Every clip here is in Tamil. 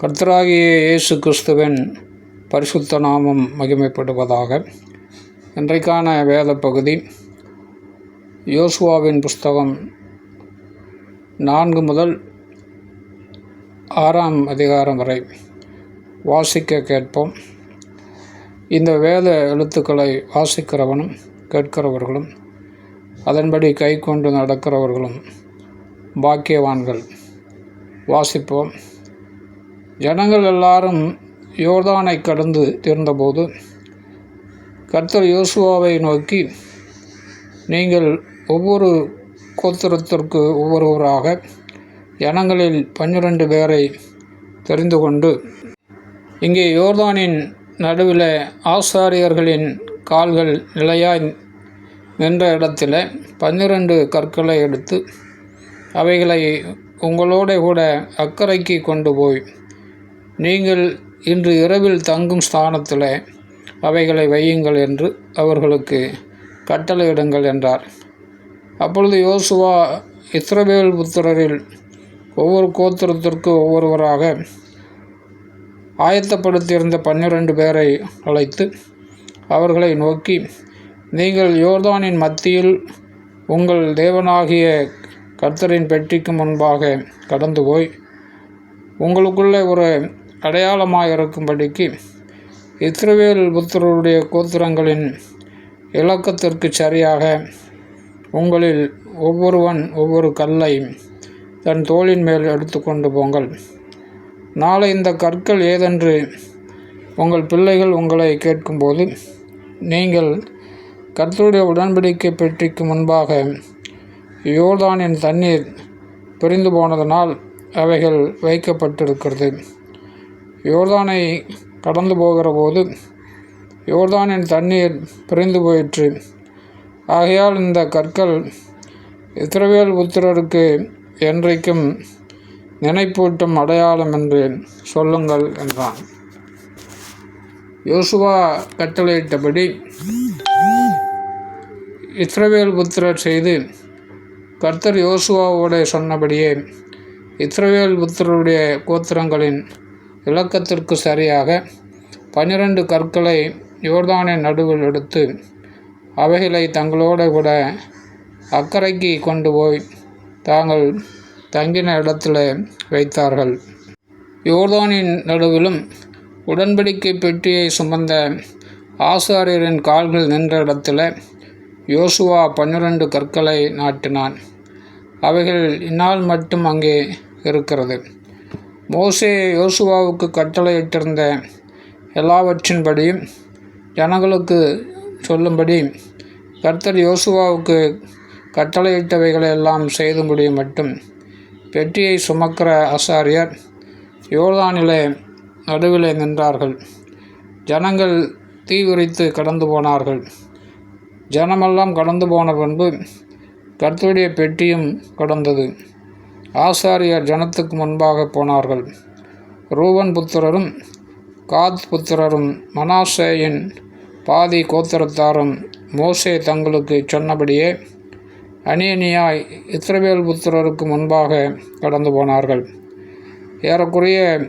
கர்த்தராகிய இயேசு கிறிஸ்துவின் பரிசுத்த நாமம் மகிமைப்படுவதாக இன்றைக்கான வேத பகுதி யோசுவாவின் புஸ்தகம் நான்கு முதல் ஆறாம் அதிகாரம் வரை வாசிக்க கேட்போம். இந்த வேத எழுத்துக்களை வாசிக்கிறவனும் கேட்கிறவர்களும் அதன்படி கை கொண்டு நடக்கிறவர்களும் பாக்கியவான்கள். வாசிப்போம். ஜனங்கள் எல்லாரும் யோர்தானை கடந்து தீர்ந்தபோது கர்த்தர் யோசுவாவை நோக்கி நீங்கள் ஒவ்வொரு கோத்திரத்திற்கு ஒவ்வொருவராக ஜனங்களில் பன்னிரண்டு பேரை தெரிந்து கொண்டு இங்கே யோர்தானின் நடுவில் ஆசாரியர்களின் கால்கள் நிலையாய் நின்ற இடத்தில் பன்னிரண்டு கற்களை எடுத்து அவைகளை உங்களோட கூட அக்கறைக்கு கொண்டு போய் நீங்கள் இன்று இரவில் தங்கும் ஸ்தானத்தில் அவைகளை வையுங்கள் என்று அவர்களுக்கு கட்டளையிடுங்கள் என்றார். அப்பொழுது யோசுவா இஸ்ரவேல் புத்திரரில் ஒவ்வொரு கோத்திரத்திற்கு ஒவ்வொருவராக ஆயத்தப்படுத்தியிருந்த பன்னிரண்டு பேரை அழைத்து அவர்களை நோக்கி நீங்கள் யோர்தானின் மத்தியில் உங்கள் தேவனாகிய கர்த்தரின் பெட்டிக்கு முன்பாக கடந்து போய் உங்களுக்குள்ளே ஒரு அடையாளமாக இருக்கும்படிக்கு இஸ்ரவேல் புத்தருடைய கோத்திரங்களின் இலக்கத்திற்கு சரியாக உங்களில் ஒவ்வொருவன் ஒவ்வொரு கல்லை தன் தோளின் மேல் எடுத்துக்கொண்டு போங்கள். நாளை இந்த கற்கள் ஏதென்று உங்கள் பிள்ளைகள் உங்களை கேட்கும்போது நீங்கள் கர்த்தருடைய உடன்படிக்கை பெட்டிக்கு முன்பாக யோர்தானின் தண்ணீர் பிரிந்து போனதனால் அவைகள் வைக்கப்பட்டிருக்கிறது. யோர்தானை கடந்து போகிற போது யோர்தானின் தண்ணீர் பிரிந்து போயிற்று. ஆகையால் இந்த கற்கள் இஸ்ரவேல் புத்திரருக்கு என்றைக்கும் நினைப்பூட்டும் அடையாளம் என்று சொல்லுங்கள் என்றான். யோசுவா கட்டளையிட்டபடி இஸ்ரவேல் புத்திரர் செய்து கர்த்தர் யோசுவாவோட சொன்னபடியே இஸ்ரவேல் புத்திரருடைய கோத்திரங்களின் இலக்கத்திற்கு சரியாக பன்னிரண்டு கற்களை யோர்தானின் நடுவில் எடுத்து அவைகளை தங்களோடு கூட அக்கறைக்கு கொண்டு போய் தாங்கள் தங்கின இடத்துல வைத்தார்கள். யோர்தானின் நடுவிலும் உடன்படிக்கை பெட்டியை சுமந்த ஆசாரியரின் கால்கள் நின்ற இடத்துல யோசுவா பன்னிரண்டு கற்களை நாட்டினான். அவைகள் இந்நாள் மட்டும் அங்கே இருக்கிறது. மோசே யோசுவாவுக்கு கட்டளையிட்டிருந்த எல்லாவற்றின்படியும் ஜனங்களுக்கு சொல்லும்படி கர்த்தர் யோசுவாவுக்கு கட்டளையிட்டவைகளை எல்லாம் செய்து முடியும் மட்டும் பெட்டியை சுமக்கிற ஆசாரியர் யோர்தானிலே நடுவிலே நின்றார்கள். ஜனங்கள் தீவிரித்து கடந்து போனார்கள். ஜனமெல்லாம் கடந்து போன பின்பு கர்த்தருடைய பெட்டியும் கடந்தது. ஆசாரியர் ஜனத்துக்கு முன்பாக போனார்கள். ரூவன் புத்திரரும் காத் புத்திரரும் மனாசேயின் பாதி கோத்திரத்தாரும் மோசே தங்களுக்கு சொன்னபடியே அணியணியாய் இத்ரவேல் புத்திரருக்கு முன்பாக கடந்து போனார்கள். ஏறக்குறைய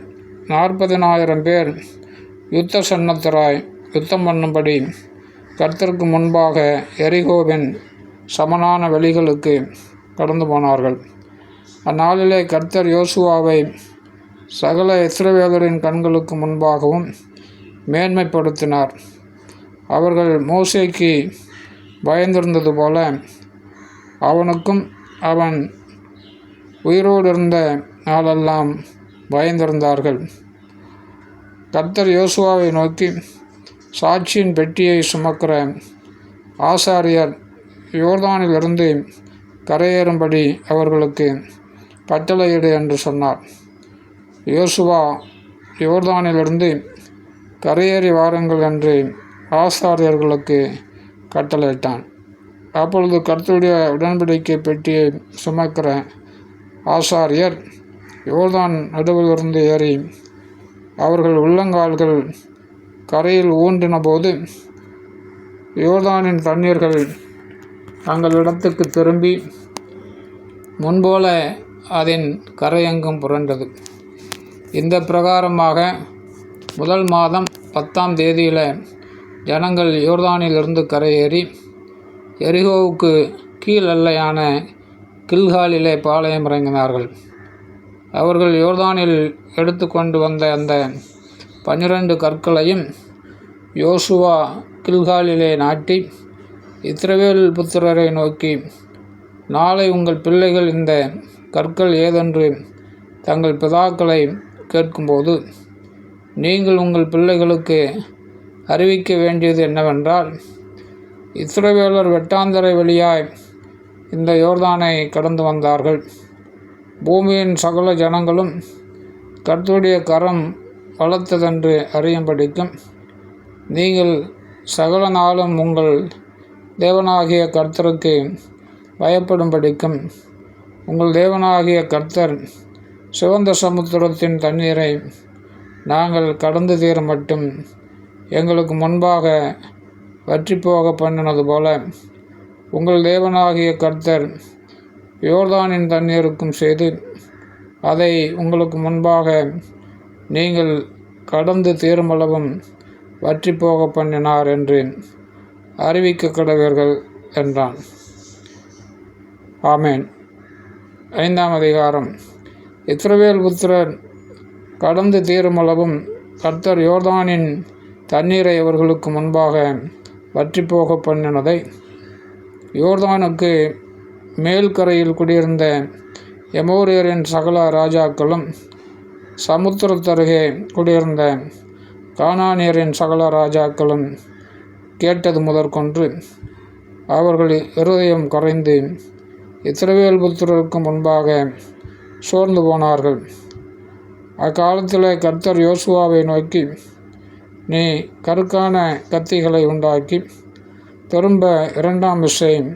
நாற்பதினாயிரம் பேர் யுத்த சன்னத்தராய் யுத்தம் பண்ணும்படி கர்த்தருக்கு முன்பாக எரிகோவின் சமனான வெளிகளுக்கு கடந்து போனார்கள். அந்நாளிலே கர்த்தர் யோசுவாவை சகல இஸ்ரவேலரின் கண்களுக்கு முன்பாகவும் மேன்மைப்படுத்தினார். அவர்கள் மோசைக்கு பயந்திருந்தது போல அவனுக்கும் அவன் உயிரோடு இருந்த நாளெல்லாம் பயந்திருந்தார்கள். கர்த்தர் யோசுவாவை நோக்கி சாட்சியின் பெட்டியை சுமக்கிற ஆசாரியர் யோர்தானிலிருந்து கரையேறும்படி அவர்களுக்கு கட்டளையிடு என்று சொன்னார். யோசுவா யோர்தானிலிருந்து கரையேறி வாருங்கள் என்று ஆசாரியர்களுக்கு கட்டளையிட்டான். அப்பொழுது கர்த்தருடைய உடன்படிக்கை பெட்டியை சுமக்கிற ஆசாரியர் யோர்தான் நடுவிலிருந்து ஏறி அவர்கள் உள்ளங்கால்கள் கரையில் ஊன்றின போது யோர்தானின் தண்ணீர்கள் தங்கள் இடத்துக்கு திரும்பி முன்போல அதன் கரையெங்கும் புரண்டது. இந்த பிரகாரமாக முதல் மாதம் பத்தாம் தேதியில் ஜனங்கள் யோர்தானிலிருந்து கரையேறி எரிகோவுக்கு கீழ் எல்லையான கில்காலிலே பாளையம் இறங்கினார்கள். அவர்கள் யோர்தானில் எடுத்துக்கொண்டு வந்த அந்த பன்னிரண்டு கற்களையும் யோசுவா கில்காலிலே நாட்டி இத்ரவேல் புத்திரரை நோக்கி நாளை உங்கள் பிள்ளைகள் இந்த கற்கள் ஏதென்று தங்கள் பிதாக்களை கேட்கும்போது நீங்கள் உங்கள் பிள்ளைகளுக்கு அறிவிக்க வேண்டியது என்னவென்றால் இஸ்ரவேலர் வெட்டாந்தரை வழியாய் இந்த யோர்தானை கடந்து வந்தார்கள். பூமியின் சகல ஜனங்களும் கர்த்துடைய கரம் வளர்த்ததென்று அறியும்படிக்கும் நீங்கள் சகல நாளும் உங்கள் தேவனாகிய கர்த்தருக்கு பயப்படும்படிக்கும் உங்கள் தேவனாகிய கர்த்தர் சிவந்த சமுத்திரத்தின் தண்ணீரை நாங்கள் கடந்து தீர மட்டும் எங்களுக்கு முன்பாக வற்றி போக பண்ணினது போல உங்கள் தேவனாகிய கர்த்தர் யோர்தானின் தண்ணீருக்கும் செய்து அதை உங்களுக்கு முன்பாக நீங்கள் கடந்து தீருமளவும் வற்றி போக பண்ணினார் என்று அறிவிக்க கடவீர்கள் என்றான். ஆமேன். ஐந்தாம் அதிகாரம். இஸ்ரவேல் புத்திரர் கடந்து தீருமளவும் கர்த்தர் யோர்தானின் தண்ணீரை அவர்களுக்கு முன்பாக வற்றி போக பண்ணினதை யோர்தானுக்கு மேல்கரையில் குடியிருந்த எமோரியரின் சகல ராஜாக்களும் சமுத்திரத்தருகே குடியிருந்த கானானியரின் சகல ராஜாக்களும் கேட்டது முதற்கொன்று. அவர்கள் இருதயம் கரைந்து இத்திரவேல் புத்திரருக்கு முன்பாக சோர்ந்து போனார்கள். அக்காலத்தில் கர்த்தர் யோசுவாவை நோக்கி நீ கருக்கான கத்திகளை உண்டாக்கி திரும்ப இரண்டாம் விஷயம்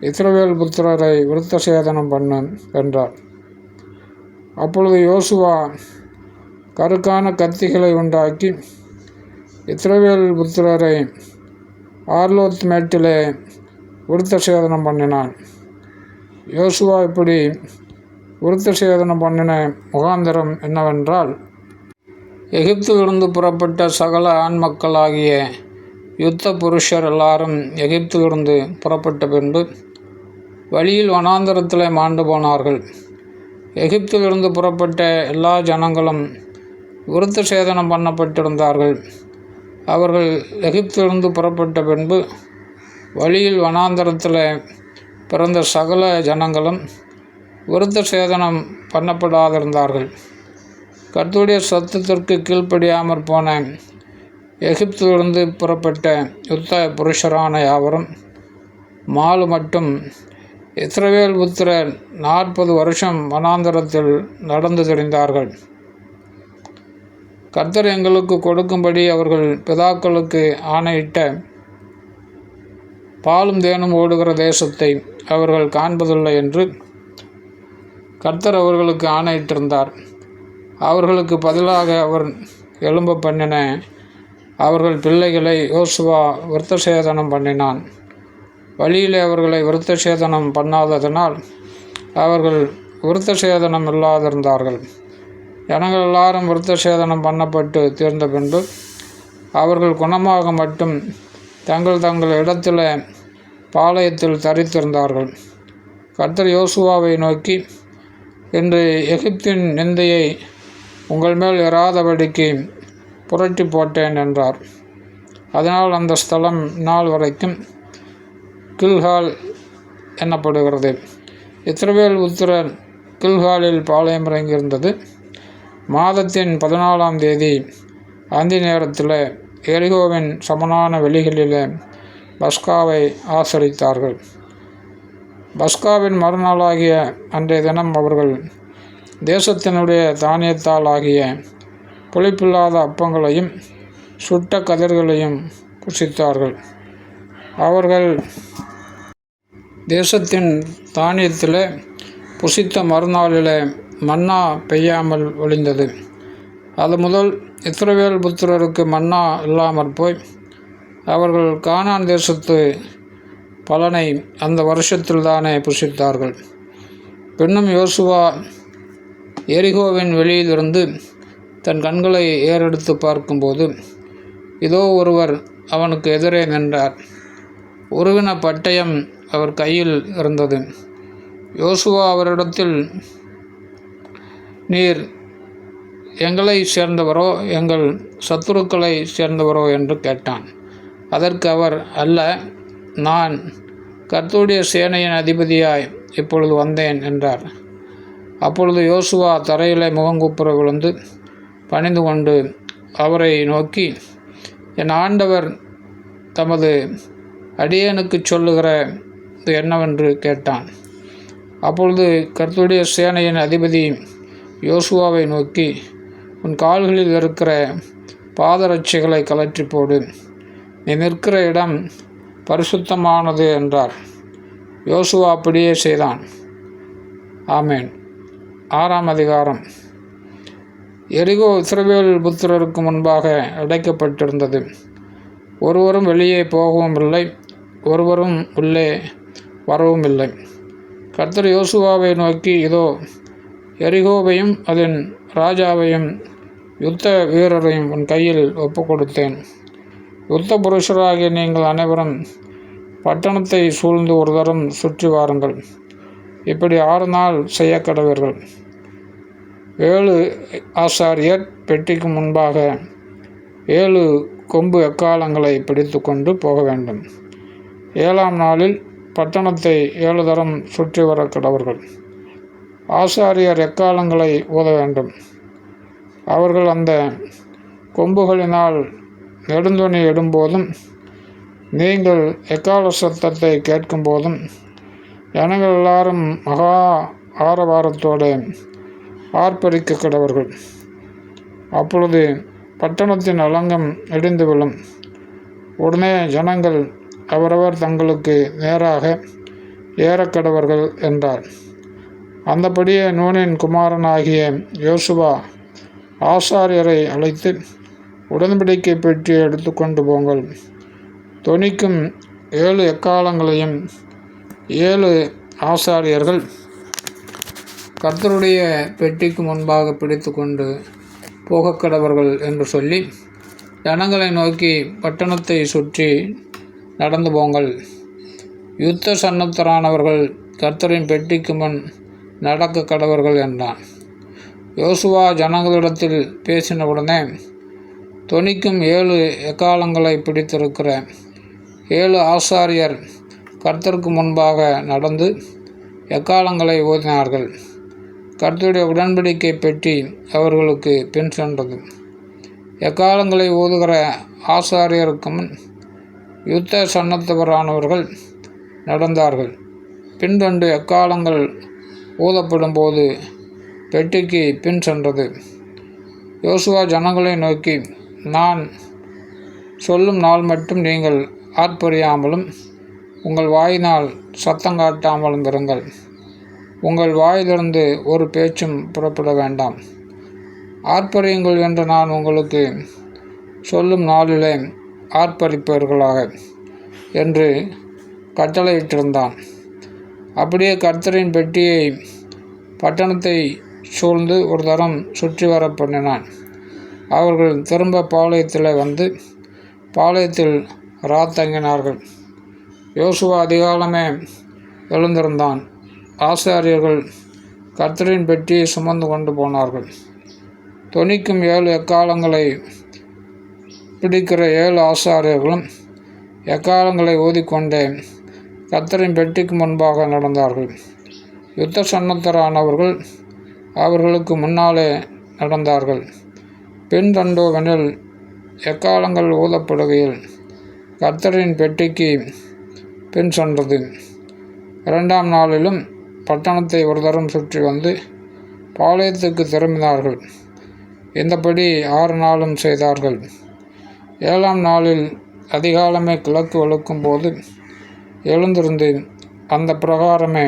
இஸ்ரவேல் புத்திரரை விருத்த சேதனம் பண்ணு என்றார். அப்பொழுது யோசுவா கருக்கான கத்திகளை உண்டாக்கி இஸ்ரவேல் புத்திரரை ஆர்லோத் மேட்டிலே விருத்த சேதனம் பண்ணினான். யோசுவா இப்படி விருத்த சேதனம் பண்ணின முகாந்திரம் என்னவென்றால் எகிப்திலிருந்து புறப்பட்ட சகல ஆண் மக்களாகிய யுத்த புருஷர் எல்லாரும் எகிப்திலிருந்து புறப்பட்ட பின்பு வழியில் வனாந்தரத்தில் மாண்டு போனார்கள். எகிப்திலிருந்து புறப்பட்ட எல்லா ஜனங்களும் விருத்த சேதனம் பண்ணப்பட்டிருந்தார்கள். அவர்கள் எகிப்திலிருந்து புறப்பட்ட பின்பு வழியில் வனாந்தரத்தில் பிறந்த சகல ஜனங்களும் விருத்த சேதனம் பண்ணப்படாதிருந்தார்கள். கர்த்துடைய சத்தத்திற்கு கீழ்ப்படியாமற் போன எகிப்திலிருந்து புறப்பட்ட யுத்த புருஷரான யாவரும் மாலு மட்டும் இஸ்ரவேல் புத்திர நாற்பது வருஷம் வனாந்தரத்தில் நடந்து தெரிந்தார்கள். கர்த்தர் எங்களுக்கு கொடுக்கும்படி அவர்கள் பிதாக்களுக்கு ஆணையிட்ட பாலும் தேனும் ஓடுகிற தேசத்தை அவர்கள் காண்பதில்லை என்று கர்த்தர் அவர்களுக்கு ஆணையிட்டிருந்தார். அவர்களுக்கு பதிலாக அவர் எலும்ப பண்ணின அவர்கள் பிள்ளைகளை யோசுவா விருத்த சேதனம் பண்ணினான். வழியிலே அவர்களை விருத்த சேதனம் பண்ணாததனால் அவர்கள் விருத்த சேதனம் இல்லாதிருந்தார்கள். ஜனங்கள் எல்லாரும் விருத்த சேதனம் பண்ணப்பட்டு தீர்ந்த பின்பு அவர்கள் குணமாக மட்டும் தங்கள் தங்கள் இடத்தில் பாளையத்தில் தரித்திருந்தார்கள். கர்த்தர் யோசுவாவை நோக்கி இன்று எகிப்தின் நிந்தையை உங்கள் மேல் எறாதபடிக்கு புரட்டி போட்டேன் என்றார். அதனால் அந்த ஸ்தலம் நாள் வரைக்கும் கில்ஹால் எனப்படுகிறது இத்திரவேல் உத்திரன் கில்ஹாலில் பாளையம் இறங்கியிருந்தது. மாதத்தின் பதினாலாம் தேதி அந்தி நேரத்தில் எரிகோவின் சமனான வெளிகளில் பஸ்காவை ஆசரித்தார்கள். பஸ்காவின் மறுநாளாகிய அன்றைய தினம் அவர்கள் தேசத்தினுடைய தானியத்தால் ஆகிய புளிப்பில்லாத அப்பங்களையும் சுட்ட கதிர்களையும் புசித்தார்கள். அவர்கள் தேசத்தின் தானியத்தில் புசித்த மறுநாளில் மன்னா பெய்யாமல் ஒளிந்தது. அது முதல் இத்திரவேல் புத்திரருக்கு மன்னா இல்லாமற் போய் அவர்கள் கானான் தேசத்து பலனை அந்த வருஷத்தில் தானே புசித்தார்கள். பின்னும் யோசுவா எரிகோவின் வெளியிலிருந்து தன் கண்களை ஏறெடுத்து பார்க்கும்போது இதோ ஒருவர் அவனுக்கு எதிரே நின்றார். உருவின பட்டயம் அவர் கையில் இருந்தது. யோசுவா அவரிடத்தில் நீர் எங்களை சேர்ந்தவரோ எங்கள் சத்துருக்களை சேர்ந்தவரோ? என்று கேட்டான். அதற்கு அவர் அல்ல நான் கர்த்தருடைய சேனையின் அதிபதியாய் இப்பொழுது வந்தேன் என்றார். அப்பொழுது யோசுவா தரையிலே முகங்குப்புற விழுந்து பணிந்து கொண்டு அவரை நோக்கி என் ஆண்டவர் தமது அடியனுக்கு சொல்லுகிற என்னவென்று கேட்டான். அப்பொழுது கர்த்துடைய சேனையின் அதிபதி யோசுவாவை நோக்கி உன் கால்களில் இருக்கிற பாதரட்சைகளை கலற்றி போடு நீ நிற்கிற இடம் பரிசுத்தமானது என்றார். யோசுவா அப்படியே செய்தான். ஆமேன். ஆறாம் அதிகாரம். எரிகோ இஸ்ரவேல் புத்திரருக்கு முன்பாக அடைக்கப்பட்டிருந்தது. ஒருவரும் வெளியே போகவும் இல்லை ஒருவரும் உள்ளே வரவும் இல்லை. கர்த்தர் யோசுவாவை நோக்கி இதோ எரிகோவையும் அதன் ராஜாவையும் யுத்த வீரரையும் உன் கையில் ஒப்பு கொடுத்தேன் யுத்த புருஷராகிய நீங்கள் அனைவரும் பட்டணத்தை சூழ்ந்து ஒரு தரம் சுற்றி வாருங்கள். இப்படி ஆறு நாள் செய்ய கடவீர்கள். ஏழு ஆசாரியர் பெட்டிக்கு முன்பாக ஏழு கொம்பு எக்காலங்களை பிடித்து கொண்டு போக வேண்டும். ஏழாம் நாளில் பட்டணத்தை ஏழு தரம் சுற்றி வர கடவர்கள். ஆசாரியர் எக்காலங்களை ஊத வேண்டும்? அவர்கள் அந்த கொம்புகளினால் நெடுந்துணி இடும்போதும் நீங்கள் எக்கால சத்தத்தை கேட்கும் போதும் ஜனங்கள் எல்லாரும் மகா ஆரவாரத்தோடு ஆர்ப்பரிக்க கிடவர்கள். அப்பொழுது பட்டணத்தின் அலங்கம் இடிந்து விழும். உடனே ஜனங்கள் அவரவர் தங்களுக்கு நேராக ஏறக்கடவர்கள் என்றார். அந்தபடியே நூனின் குமாரனாகிய யோசுவா ஆசாரியரை அழைத்து உடன்படிக்கை பெற்றி எடுத்துக்கொண்டு போங்கள். தொனிக்கும் ஏழு எக்காலங்களையும் ஏழு ஆசாரியர்கள் கர்த்தருடைய பெட்டிக்கு முன்பாக பிடித்து கொண்டு போகக்கடவர்கள் என்று சொல்லி ஜனங்களை நோக்கி பட்டணத்தை சுற்றி நடந்து போங்கள். யுத்த சன்னத்தரானவர்கள் கர்த்தரின் பெட்டிக்கு முன் நடக்க கடவர்கள் என்றான். யோசுவா ஜனங்களிடத்தில் பேசினவுடனே தொனிக்கும் ஏழு எக்காலங்களை பிடித்திருக்கிற ஏழு ஆசாரியர் கர்த்தருக்கு முன்பாக நடந்து எக்காலங்களை ஓதினார்கள். கர்த்தருடைய உடன்படிக்கை பெட்டி அவர்களுக்கு பின் சென்றது. எக்காலங்களை ஓதுகிற ஆசாரியருக்கு முன் யுத்த சன்னத்தவரானவர்கள் நடந்தார்கள். பின்தொண்டு எக்காலங்கள் ஊதப்படும் போது பெட்டிக்கு பின் சென்றது. யோசுவா ஜனங்களை நோக்கி நான் சொல்லும் நாள் மட்டும் நீங்கள் ஆர்ப்பரியாமலும் உங்கள் வாயினால் சத்தம் காட்டாமலும் இருங்கள். உங்கள் வாயிலிருந்து ஒரு பேச்சும் புறப்பட வேண்டாம். ஆர்ப்பரியுங்கள் என்று நான் உங்களுக்கு சொல்லும் நாளிலே ஆர்ப்பரிப்பவர்களாக என்று கட்டளையிட்டிருந்தான். அப்படியே கர்த்தரின் பெட்டியை பட்டணத்தை சூழ்ந்து ஒரு தரம் சுற்றி வர பண்ணினான். அவர்கள் திரும்ப பாளையத்தில் வந்து பாளையத்தில் ராத்தங்கினார்கள் யோசுவா அதிகாலமே எழுந்திருந்தான். ஆசாரியர்கள் கர்த்தரின் பெட்டியை சுமந்து கொண்டு போனார்கள். தொனிக்கும் ஏழு எக்காலங்களை பிடிக்கிற ஏழு ஆசாரியர்களும் எக்காலங்களை ஊதிக்கொண்டே கர்த்தரின் பெட்டிக்கு முன்பாக நடந்தார்கள். யுத்த சன்னத்தரானவர்கள் அவர்களுக்கு முன்னாலே நடந்தார்கள். பின் தண்டோவெனில் எக்காலங்கள் ஊதப்படுகையில் கர்த்தரின் பெட்டிக்கு பின் சென்றது. இரண்டாம் நாளிலும் பட்டணத்தை ஒரு தரம் சுற்றி வந்து பாளையத்துக்கு திரும்பினார்கள். இந்தபடி ஆறு நாளும் செய்தார்கள். ஏழாம் நாளில் அதிகாலமே கிழக்கு வழுக்கும் போது எழுந்திருந்து அந்த பிரகாரமே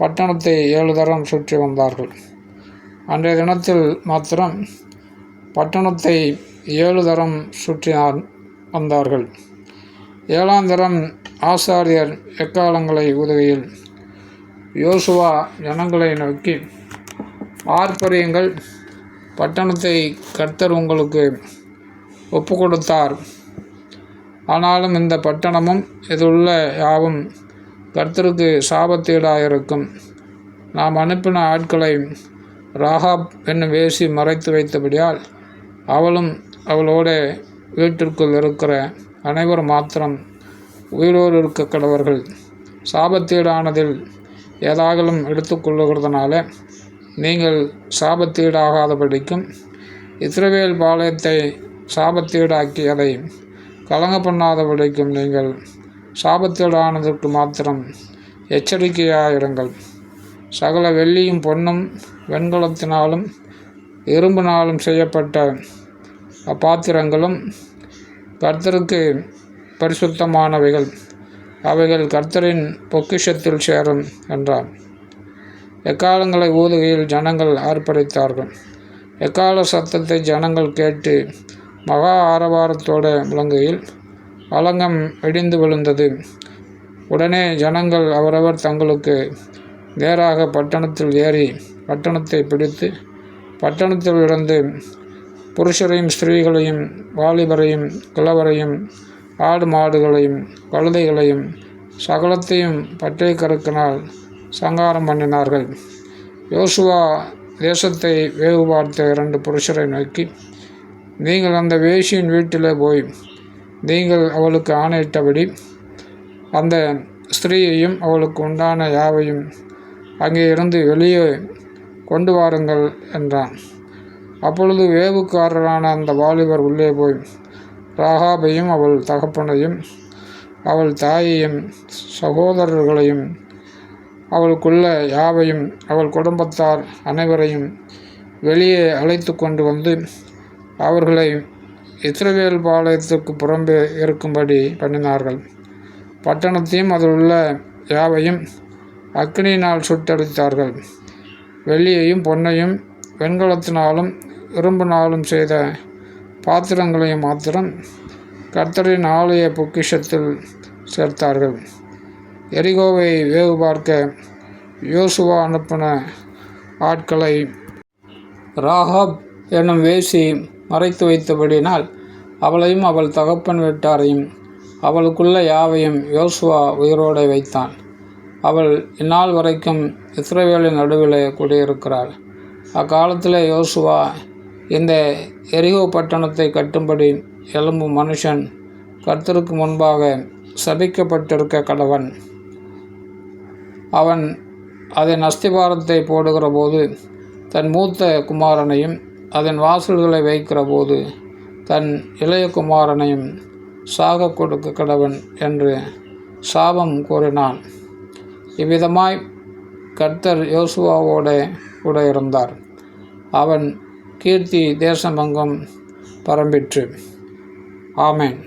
பட்டணத்தை ஏழு தரம் சுற்றி வந்தார்கள். அன்றைய தினத்தில் மாத்திரம் பட்டணத்தை ஏழு தரம் சுற்றி வந்தார்கள். ஏழாம் தரம் ஆசாரியர் எக்காலங்களை உதவியில் யோசுவா ஜனங்களை நோக்கி ஆர்ப்பரியுங்கள். பட்டணத்தை கர்த்தர் உங்களுக்கு ஒப்பு கொடுத்தார் ஆனாலும் இந்த பட்டணமும் இதிலுள்ள யாவும் கர்த்தருக்கு சாபத்தீடாயிருக்கும். நாம் அனுப்பின ஆட்களை ராகாப் என்னும் வேசி மறைத்து வைத்தபடியால் அவளும் அவளோட வீட்டிற்குள் இருக்கிற அனைவரும் மாத்திரம் உயிரோடு இருக்க கடவர்கள். சாபத்தீடானதில் ஏதாகலும் எடுத்துக்கொள்ளுகிறதுனால நீங்கள் சாபத்தீடாகாதபடிக்கும் இஸ்ரவேல் பாளையத்தை சாபத்தீடாக்கியதை கலங்க பண்ணாதபடிக்கும் நீங்கள் சாபத்தீடானதற்கு மாத்திரம் எச்சரிக்கையாயிருங்கள். சகல வெள்ளியும் பொன்னும் வெண்கலத்தினாலும் இரும்பினாலும் செய்யப்பட்ட அப்பாத்திரங்களும் கர்த்தருக்கு பரிசுத்தமானவைகள். அவைகள் கர்த்தரின் பொக்கிஷத்தில் சேரும் என்றார். எக்காலங்களை ஊதுகையில் ஜனங்கள் ஆர்ப்பரித்தார்கள். எக்கால சத்தத்தை ஜனங்கள் கேட்டு மகா ஆரவாரத்தோடு விளங்குகையில் வழங்கம் இடிந்து விழுந்தது. உடனே ஜனங்கள் அவரவர் தங்களுக்கு நேராக பட்டணத்தில் ஏறி பட்டணத்தை பிடித்து பட்டணத்தில் இருந்து புருஷரையும் ஸ்திரீகளையும் வாலிபரையும் கிழவரையும் ஆடு மாடுகளையும் கழுதைகளையும் சகலத்தையும் பட்டை கருக்கினால் சங்காரம் பண்ணினார்கள். யோசுவா தேசத்தை வேவு பார்த்த இரண்டு புருஷரை நோக்கி நீங்கள் அந்த வேஷியின் வீட்டில் போய் நீங்கள் அவளுக்கு ஆணையிட்டபடி அந்த ஸ்திரீயையும் அவளுக்கு உண்டான யாவையும் அங்கே இருந்து வெளியே கொண்டு வாருங்கள் என்றான். அப்பொழுது வேவுக்காரரான அந்த வாலிபர் உள்ளே போய் ராகாபையும் அவள் தகப்பனையும் அவள் தாயையும் சகோதரர்களையும் அவளுக்குள்ள யாவையும் அவள் குடும்பத்தார் அனைவரையும் வெளியே அழைத்து கொண்டு வந்து அவர்களை இஸ்ரவேல் பாளையத்துக்கு புறம்பே இருக்கும்படி பண்ணினார்கள். பட்டணத்தையும் அதில் உள்ள யாவையும் அக்னியினால் சுட்டடித்தார்கள் வெள்ளியையும் பொன்னையும் வெண்கலத்தினாலும் இரும்பினாலும் செய்த பாத்திரங்களையும் மாத்திரம் கர்த்தரின் ஆலய பொக்கிஷத்தில் சேர்த்தார்கள். எரிகோவை வேவு பார்க்க யோசுவா அனுப்பின ஆட்களை ராகாப் என்னும் வேசி மறைத்து வைத்தபடினால் அவளையும் அவள் தகப்பன் வீட்டாரையும் அவளுக்குள்ள யாவையும் யோசுவா உயிரோடு வைத்தான். அவள் இந்நாள் வரைக்கும் இஸ்ரவேலின் நடுவிலே குடியிருக்கிறாள். அக்காலத்தில் யோசுவா இந்த எரிகோ பட்டணத்தை கட்டும்படி எழும்பும் மனுஷன் கர்த்தருக்கு முன்பாக சபிக்கப்பட்டிருக்க கடவன். அவன் அதன் அஸ்திபாரத்தை போடுகிற போது தன் மூத்த குமாரனையும் அதன் வாசல்களை வைக்கிற போது தன் இளைய குமாரனையும் சாக கொடுக்க கடவன் என்று சாபம் கூறினான். இவ்விதமாய் கர்த்தர் யோசுவாவோட கூட இருந்தார். அவன் கீர்த்தி தேசமங்கம் பரம்பிற்று. ஆமேன்.